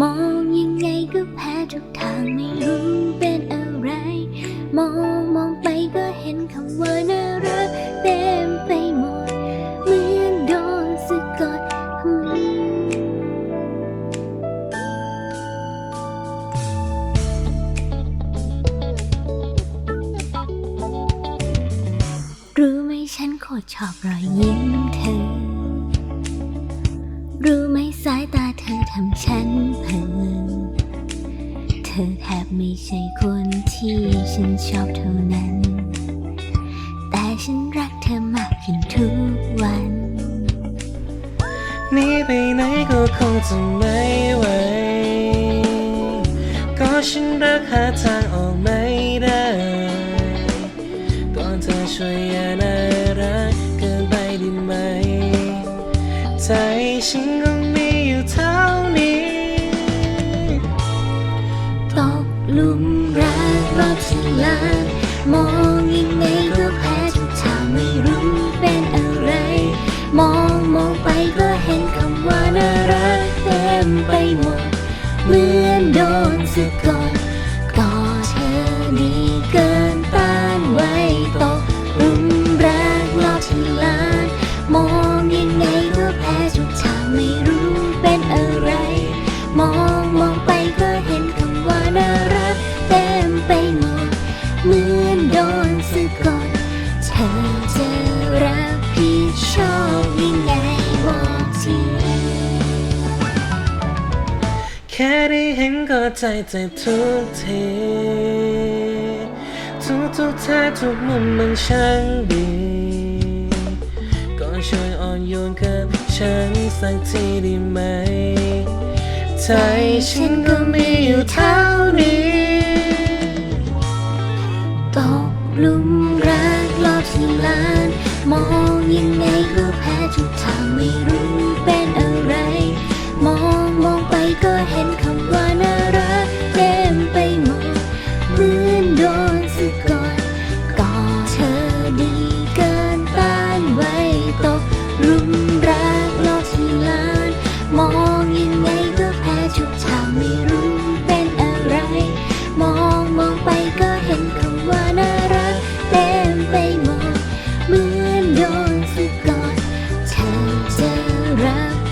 มองยังไงก็แพ้ทุกทางไม่รู้เป็นอะไร มองมองไปก็เห็นคำว่าน่ารักเต็มไปหมด เหมือนโดนสะกดหืมรู้ไหมฉันโคตรชอบรอยยิ้มเธอ ธอทำฉันเพ้อเธอแทบไม่ใช่คนที่ฉันชอบเท่านั้น แต่ฉันรักเธอมากขึ้นทุกวันหนีไปไหนก็คงจะไม่ไหว ก็ฉันรักหาทางออกไม่ได้ก่อนเธอช่วยอย่าน่ารักเกินไปได้ไหม ใจฉันก็มีอยู่เท่า ลุมรักรอบสิล้านมองยังไงก็แพ้ทุกทางไม่รู้เป็นอะไร มองมองไปก็เห็นคำว่าน่ารักเต็มไปหมด เหมือนโดนสะกด ก็ใจเจ็บทุกทีทุกทุกท่าทุกมุมมันช่างดีก็ช่วยอ่อนโยนกับฉันสักทีได้ไหม ใจฉันก็มีอยู่เท่านี้ตกหลุมรักรอบสิล้าน มองยังไงก็แพ้ทุกทางไม่รู้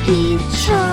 Intro